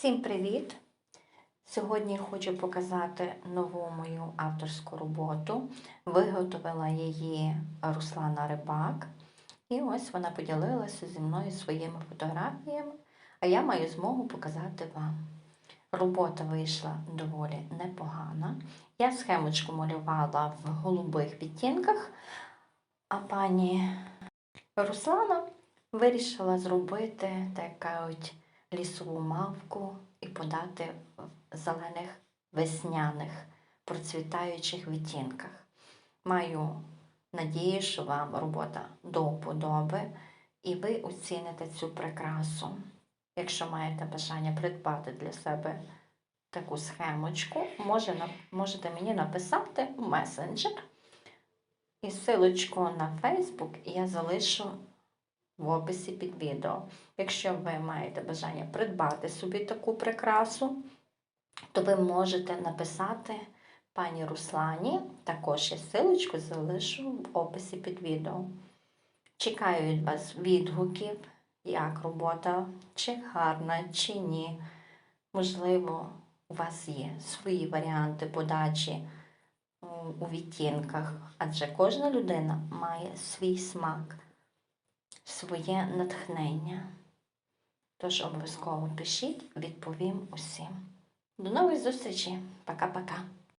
Всім привіт! Сьогодні хочу показати нову мою авторську роботу. Виготовила її Руслана Рибак. І ось вона поділилася зі мною своїми фотографіями, а я маю змогу показати вам. Робота вийшла доволі непогана. Я схемочку малювала в голубих відтінках, а пані Руслана вирішила зробити таку от лісову мавку і подати в зелених весняних процвітаючих відтінках. Маю надію, що вам робота до вподоби і ви оціните цю прикрасу. Якщо маєте бажання придбати для себе таку схемочку, можете мені написати в месенджер. І силочку на Facebook я залишу в описі під відео. Якщо ви маєте бажання придбати собі таку прикрасу, то ви можете написати пані Руслані. Також я силочку залишу в описі під відео. Чекаю від вас відгуків, як робота, чи гарна, чи ні. Можливо, у вас є свої варіанти подачі у- відтінках, адже кожна людина має свій смак своє натхнення. Тож обов'язково пишіть, відповім усім. До нових зустрічей. Пока-пока.